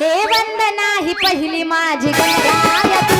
हे वंदना ही पहिली माझी गंगा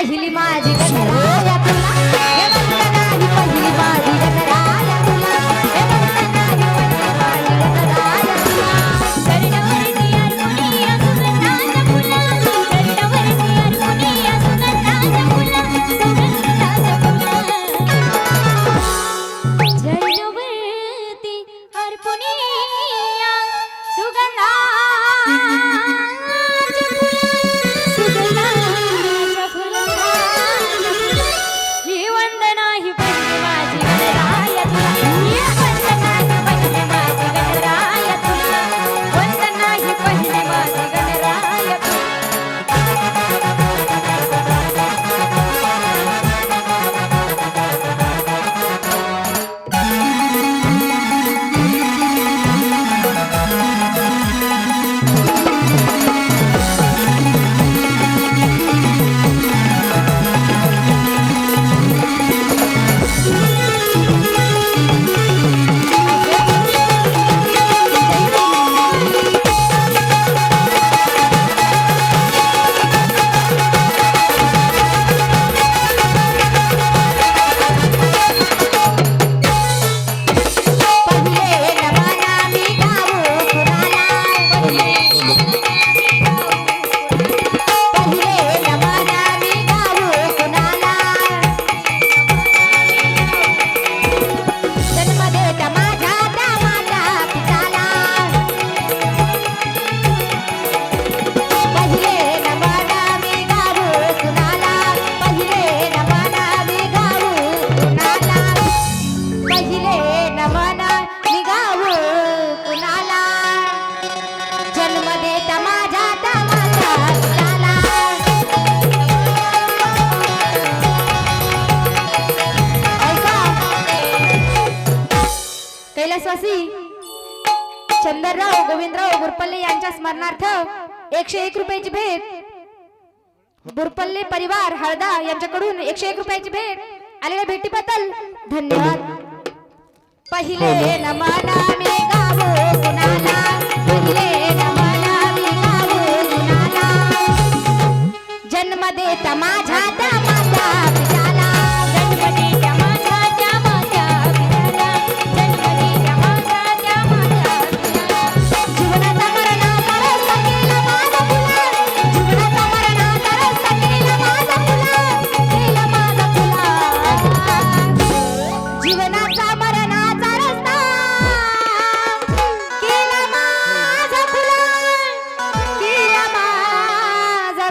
पहिली माझी यशस्वी चंदरराव गोविंदराव बुरपल्ले यांच्या स्मरणार्थ एकशे एक रुपयाची भेट. बुरपल्ले परिवार हळदा यांच्याकडून एकशे एक रुपयाची भेट. आलेल्या भेटीबद्दल धन्यवाद. पहिले हो नमाना पहिले जन्म देता माझ्या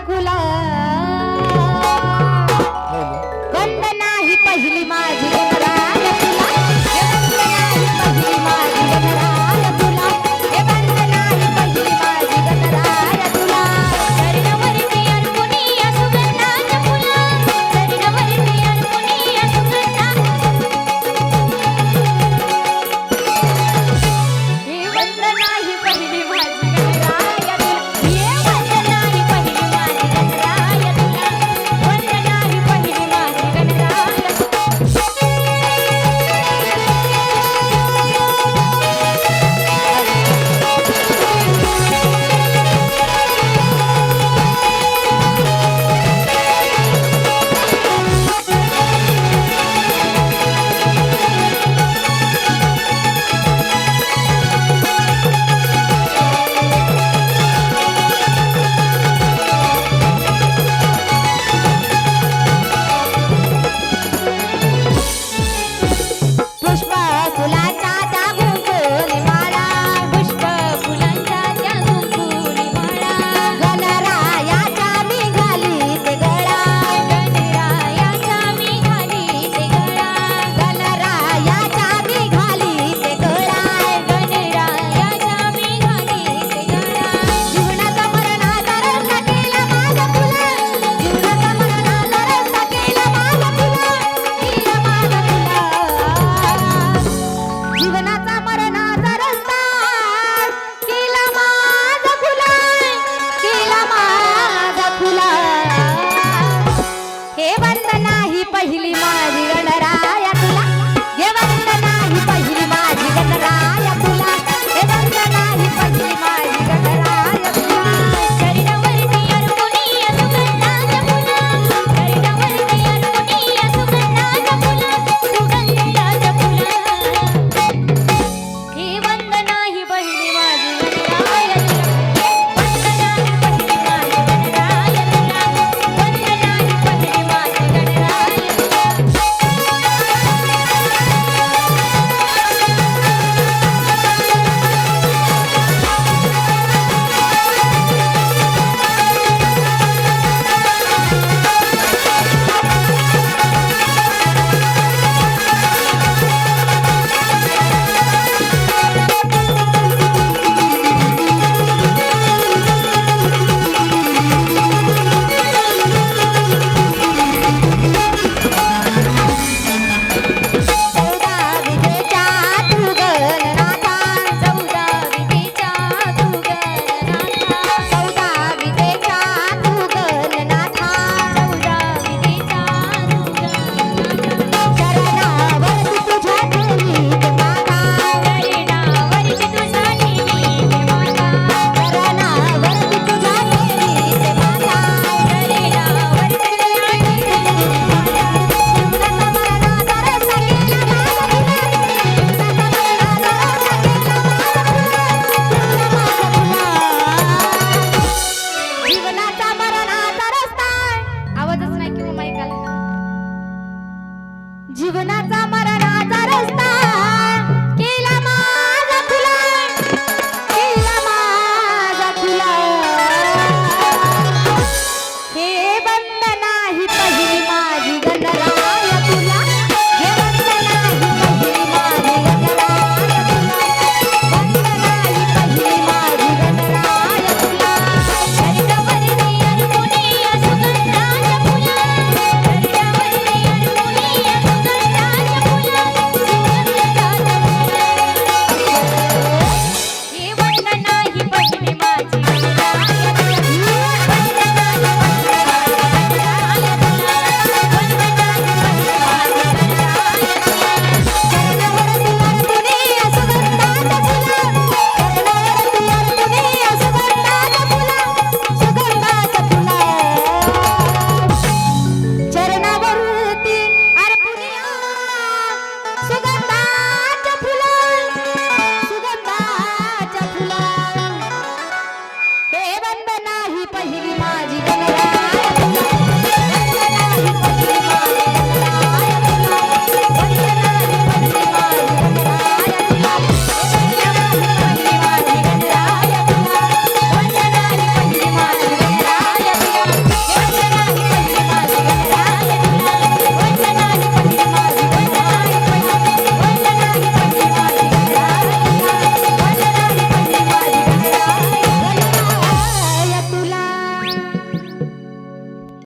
Dracula